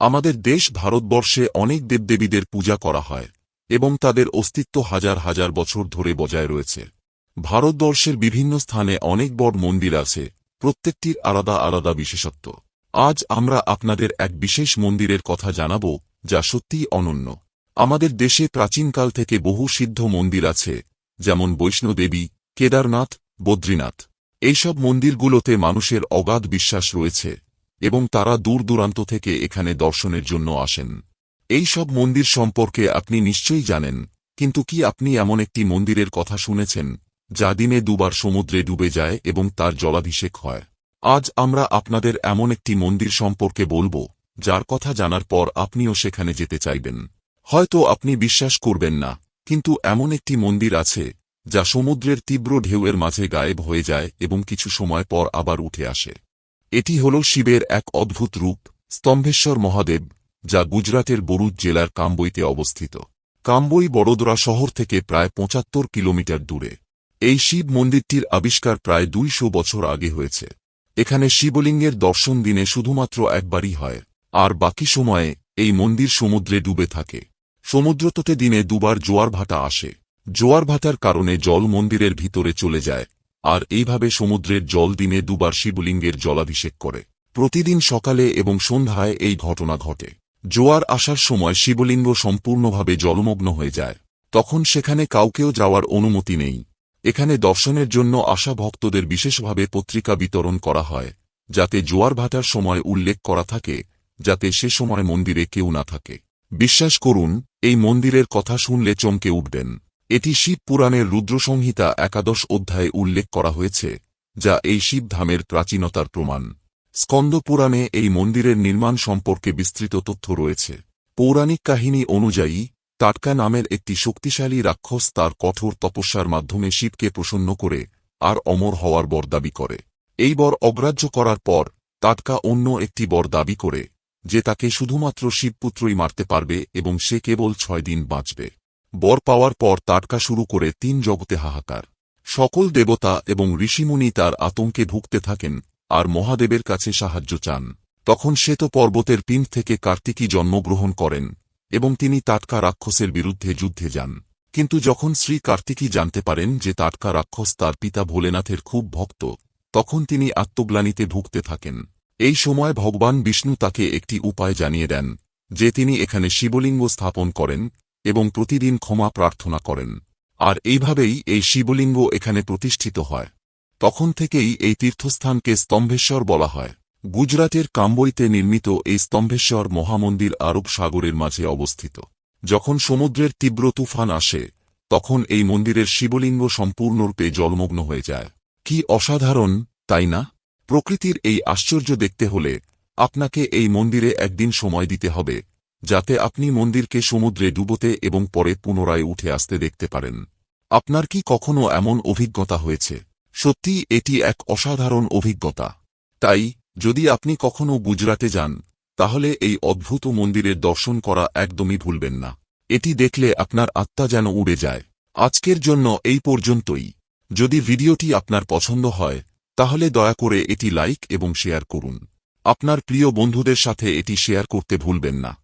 আমাদের দেশ ভারতবর্ষে অনেক দেবদেবীদের পূজা করা হয়, এবং তাদের অস্তিত্ব হাজার হাজার বছর ধরে বজায় রয়েছে। ভারতবর্ষের বিভিন্ন স্থানে অনেক বড় মন্দির আছে, প্রত্যেকটির আলাদা আলাদা বিশেষত্ব। আজ আমরা আপনাদের এক বিশেষ মন্দিরের কথা জানাব, যা সত্যিই অনন্য। আমাদের দেশে প্রাচীনকাল থেকে বহু সিদ্ধ মন্দির আছে, যেমন বৈষ্ণোদেবী কেদারনাথ, বদ্রীনাথ। এইসব মন্দিরগুলোতে মানুষের অগাধ বিশ্বাস রয়েছে। এবং তারা দূর দূরান্ত থেকে এখানে দর্শনের জন্য আসেন। এই সব মন্দির সম্পর্কে আপনি নিশ্চয়ই জানেন, কিন্তু কি আপনি এমন একটি মন্দিরের কথা শুনেছেন, যা দিনে দুবার সমুদ্রে ডুবে যায় এবং তার জলাভিষেক হয়? আজ আমরা আপনাদের এমন একটি মন্দির সম্পর্কে বলব, যার কথা জানার পর আপনিও সেখানে যেতে চাইবেন। হয়তো আপনি বিশ্বাস করবেন না, কিন্তু এমন একটি মন্দির আছে, যা সমুদ্রের তীব্র ঢেউয়ের মাঝে গায়েব হয়ে যায় এবং কিছু সময় পর আবার উঠে আসে। এটি হল শিবের এক অদ্ভুত রূপ, স্তম্ভেশ্বর মহাদেব, যা গুজরাটের বরুদ জেলার কাম্বইতে অবস্থিত। কাম্বই বড়োদরা শহর থেকে প্রায় পঁচাত্তর কিলোমিটার দূরে। এই শিব মন্দিরটির আবিষ্কার প্রায় দুইশো বছর আগে হয়েছে। এখানে শিবলিঙ্গের দর্শন দিনে শুধুমাত্র একবারই হয়, আর বাকি সময়ে এই মন্দির সমুদ্রে ডুবে থাকে। সমুদ্রতটে দিনে দুবার জোয়ার ভাটা আসে। জোয়ার ভাটার কারণে জল মন্দিরের ভিতরে চলে যায় আর এইভাবে সমুদ্রের জল দিনে দুবার শিবলিঙ্গের জলাভিষেক করে। প্রতিদিন সকালে এবং সন্ধ্যায় এই ঘটনা ঘটে। জোয়ার আসার সময় শিবলিঙ্গ সম্পূর্ণভাবে জলমগ্ন হয়ে যায়। তখন সেখানে কাউকেও যাওয়ার অনুমতি নেই। এখানে দর্শনের জন্য আসা ভক্তদের বিশেষভাবে পত্রিকা বিতরণ করা হয়, যাতে জোয়ার ভাটার সময় উল্লেখ করা থাকে, যাতে সে সময় মন্দিরে কেউ না থাকে। বিশ্বাস করুন, এই মন্দিরের কথা শুনলে চমকে উঠবেন। এটি শিব পুরাণের রুদ্রসংহিতা একাদশ অধ্যায়ে উল্লেখ করা হয়েছে, যা এই শিবধামের প্রাচীনতার প্রমাণ। স্কন্দ পুরাণে এই মন্দিরের নির্মাণ সম্পর্কে বিস্তৃত তথ্য রয়েছে। পৌরাণিক কাহিনী অনুযায়ী, টাটকা নামের একটি শক্তিশালী রাক্ষস তার কঠোর তপস্যার মাধ্যমে শিবকে প্রসন্ন করে আর অমর হওয়ার বর দাবি করে। এই বর অগ্রাহ্য করার পর, টাটকা অন্য একটি বর দাবি করে, যে তাকে শুধুমাত্র শিবপুত্রই মারতে পারবে এবং সে কেবল ছয় দিন বাঁচবে। বর পাওয়ার পর তাটকা শুরু করে তিন জগতে হাহাকার। সকল দেবতা এবং ঋষিমুনি তার আতঙ্কে ভুগতে থাকেন আর মহাদেবের কাছে সাহায্য চান। তখন শ্বেত পর্বতের পিণ্ড থেকে কার্তিকী জন্মগ্রহণ করেন এবং তিনি তাটকা রাক্ষসের বিরুদ্ধে যুদ্ধে যান। কিন্তু যখন শ্রী কার্তিকী জানতে পারেন যে তাটকা রাক্ষস তার পিতা ভোলেনাথের খুব ভক্ত, তখন তিনি আত্মগ্লানিতে ভুগতে থাকেন। এই সময় ভগবান বিষ্ণু তাকে একটি উপায় জানিয়ে দেন, যে তিনি এখানে শিবলিঙ্গ স্থাপন করেন এবং প্রতিদিন ক্ষমা প্রার্থনা করেন। আর এইভাবেই এই শিবলিঙ্গ এখানে প্রতিষ্ঠিত হয়। তখন থেকেই এই তীর্থস্থানকে স্তম্ভেশ্বর বলা হয়। গুজরাটের কাম্বইতে নির্মিত এই স্তম্ভেশ্বর মহামন্দির আরব সাগরের মাঝে অবস্থিত। যখন সমুদ্রের তীব্র তুফান আসে, তখন এই মন্দিরের শিবলিঙ্গ সম্পূর্ণরূপে জলমগ্ন হয়ে যায়। কি অসাধারণ, তাই না? প্রকৃতির এই আশ্চর্য দেখতে হলে আপনাকে এই মন্দিরে একদিন সময় দিতে হবে। যাতে আপনি মন্দিরকে সমুদ্রে ডুবোতে এবং পরে পুনরায় উঠে আসতে দেখতে পারেন। আপনার কি কখনো এমন অভিজ্ঞতা হয়েছে? সত্যি, এটি এক অসাধারণ অভিজ্ঞতা। তাই, যদি আপনি কখনো গুজরাটে যান, তাহলে এই অদ্ভুত মন্দিরের দর্শন করা একদমই ভুলবেন না। এটি দেখলে আপনার আত্মা যেন উড়ে যায়। আজকের জন্য এই পর্যন্তই। যদি ভিডিওটি আপনার পছন্দ হয়, তাহলে দয়া করে এটি লাইক এবং শেয়ার করুন। আপনার প্রিয় বন্ধুদের সাথে এটি শেয়ার করতে ভুলবেন না।